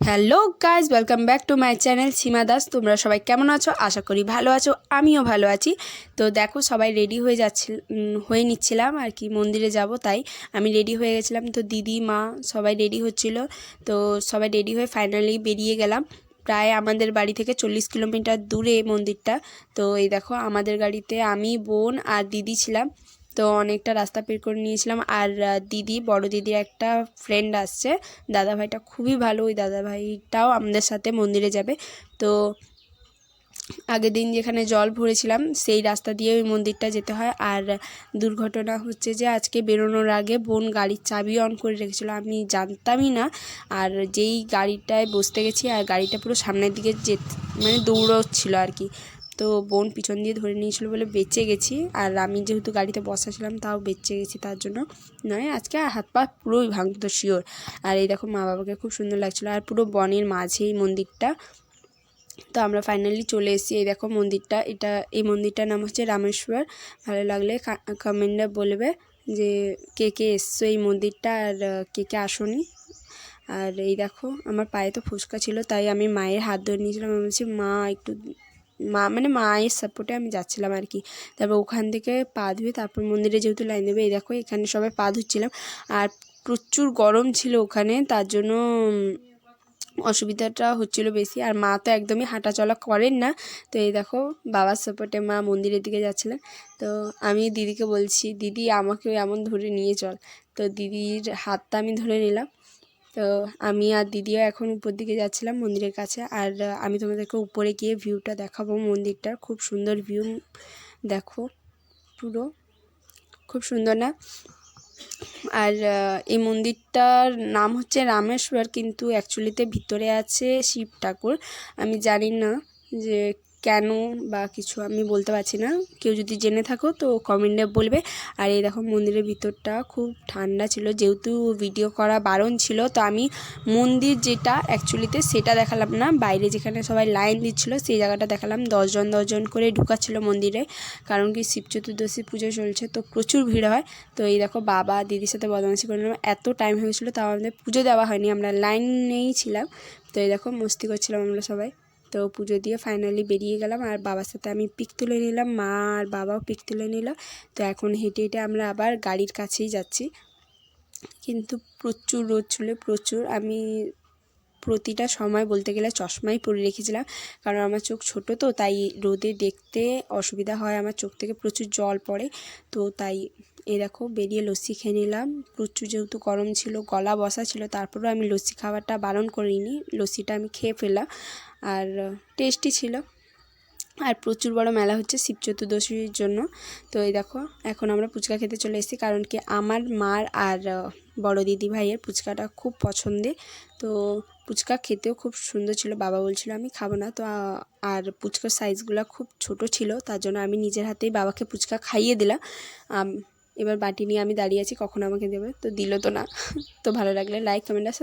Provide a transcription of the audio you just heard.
Hello guys welcome back to my channel Seema Das. তোমরা সবাই কেমন আছো? আশা করি ভালো আছো, আমিও ভালো আছি। তো দেখো, সবাই রেডি হয়ে যাচ্ছিল হয়ে নিচ্ছিলাম আর কি, মন্দিরে যাব তাই। আমি রেডি হয়ে গেছিলাম, তো দিদি, মা সবাই রেডি হচ্ছিল। তো সবাই রেডি হয়ে ফাইনালি বেরিয়ে গেলাম। প্রায় আমাদের বাড়ি থেকে চল্লিশ কিলোমিটার দূরে মন্দিরটা। তো এই দেখো, আমাদের গাড়িতে আমি, বোন আর দিদি ছিলাম। তো অনেকটা রাস্তা পের করে নিয়েছিলাম। আর দিদি, বড় দিদির একটা ফ্রেন্ড আসছে। দাদাভাইটা খুবই ভালো। ওই দাদাভাইটাও আমাদের সাথে মন্দিরে যাবে। তো আগের দিন যেখানে জল ভরেছিলাম, সেই রাস্তা দিয়ে ওই মন্দিরটা যেতে হয়। আর দুর্ঘটনা হচ্ছে যে, আজকে বেরোনোর আগে বোন গাড়ির চাবি অন করে রেখেছিলো। আমি জানতামই না। আর যেই গাড়িটায় বসতে গেছি, আর গাড়িটা পুরো সামনের দিকে যে মানে দৌড়চ্ছিল আর কি। তো বোন পিছন দিয়ে ধরে নিয়েছিল বলে বেঁচে গেছি। আর আমি যেহেতু গাড়িতে বসা ছিলাম, তাও বেঁচে গেছি তার জন্য। নয়, আজকে হাত পা পুরোই ভাঙতো শিওর আর এই দেখো মা বাবাকে খুব সুন্দর লাগছিল। আর পুরো বনের মাঝেই মন্দিরটা। তো আমরা ফাইনালি চলে এসেছি। এই দেখো মন্দিরটা, এটা, এই মন্দিরটার নাম হচ্ছে রামেশ্বর। ভালো লাগলে কমেন্টে বলবে যে কে কে এসছো এই মন্দিরটা আর কে কে আসনি। আর এই দেখো, আমার পায়ে তো ফুসকা ছিল, তাই আমি মায়ের হাত ধরে নিয়েছিলাম। আমি বলছি, মা, একটু মা মানে মায়ের সাপোর্টে আমি যাচ্ছিলাম আর কি। তারপর ওখান থেকে পা ধুয়ে তারপর মন্দিরে যেহেতু লাইন দেবে, এই দেখো এখানে সবাই পা ধুচ্ছিলাম। আর প্রচুর গরম ছিল ওখানে, তার জন্য অসুবিধাটা হচ্ছিল বেশি। আর মা তো একদমই হাঁটা চলা করেন না। তো এই দেখো বাবার সাপোর্টে মা মন্দিরের দিকে যাচ্ছিলেন। তো আমি দিদিকে বলছি, দিদি আমাকেও এমন ধরে নিয়ে চল। তো দিদির হাতটা আমি ধরে নিলাম। তো আমি আর দিদিও এখন উপর দিকে যাচ্ছিলাম মন্দিরের কাছে আর আমি তোমাদেরকে উপরে গিয়ে ভিউটা দেখাবো। মন্দিরটার খুব সুন্দর ভিউ দেখো পুরো, খুব সুন্দর না? আর এই মন্দিরটার নাম হচ্ছে রামেশ্বর কিন্তু অ্যাকচুয়ালিতে ভিতরে আছে শিব ঠাকুর। আমি জানি না যে কেন বা কিছু আমি বলতে পারছি না। কেউ যদি জেনে থাকো তো কমেন্টে বলবে। আর এই দেখো মন্দিরের ভিতরটা খুব ঠান্ডা ছিল, যেহেতু ভিডিও করা বারণ ছিল, তো আমি মন্দির যেটা অ্যাকচুয়ালিতে সেটা দেখালাম না। বাইরে যেখানে সবাই লাইন দিচ্ছিল, সেই জায়গাটা দেখালাম। দশজন দশজন করে ঢুকাচ্ছিল মন্দিরে, কারণ কি শিব চতুর্দশী পুজো চলছে, তো প্রচুর ভিড় হয়। তো এই দেখো বাবা দিদির সাথে বদমাশি করে নিলাম। এত টাইম হয়ে গেছিল, তাও আমাদের পুজো দেওয়া হয়নি, আমরা লাইনেই ছিলাম। তো এই দেখো মস্তি করছিলাম আমরা সবাই। তো পুজো দিয়ে ফাইনালি বেরিয়ে গেলাম আর বাবার সাথে আমি পিক তুলে নিলাম। মা আর বাবাও পিক তুলে নিল। তো এখন হেঁটে হেঁটে আমরা আবার গাড়ির কাছেই যাচ্ছি। কিন্তু প্রচুর রোদ ছিল, প্রচুর। আমি প্রতিটা সময় বলতে গেলে চশমাই পরে রেখেছিলাম। কারণ আমার চোখ ছোট তো, তাই রোদে দেখতে অসুবিধা হয়। আমার চোখ থেকে প্রচুর জল পড়ে, তো তাই এই দেখো বেরিয়ে লস্যি খেয়ে নিলাম। প্রচুর যেহেতু গরম ছিল, গলা বসা ছিল, তারপরেও আমি লস্যি খাওয়াটা বারণ করিনি। লস্যিটা আমি খেয়ে ফেললাম। আর টেস্টি ছিল। আর প্রচুর বড় মেলা হচ্ছে শিব চতুর্দশীর জন্য। তো এই দেখো, এখন আমরা ফুচকা খেতে চলে এসেছি। কারণ কি আমার মার আর বড় দিদি ভাইয়ের ফুচকাটা খুব পছন্দের। তো ফুচকা খেতেও খুব সুন্দর ছিল। বাবা বলছিল, আমি খাব না। তো, আর ফুচকার সাইজগুলো খুব ছোট ছিল, তার জন্য আমি নিজের হাতেই বাবাকে ফুচকা খাইয়ে দিলাম। এবার বাটি নিয়ে আমি দাঁড়িয়ে আছি, কখন আমাকে দেবে? তো দিল তো না। তো ভালো লাগলে লাইক কমেন্ট আর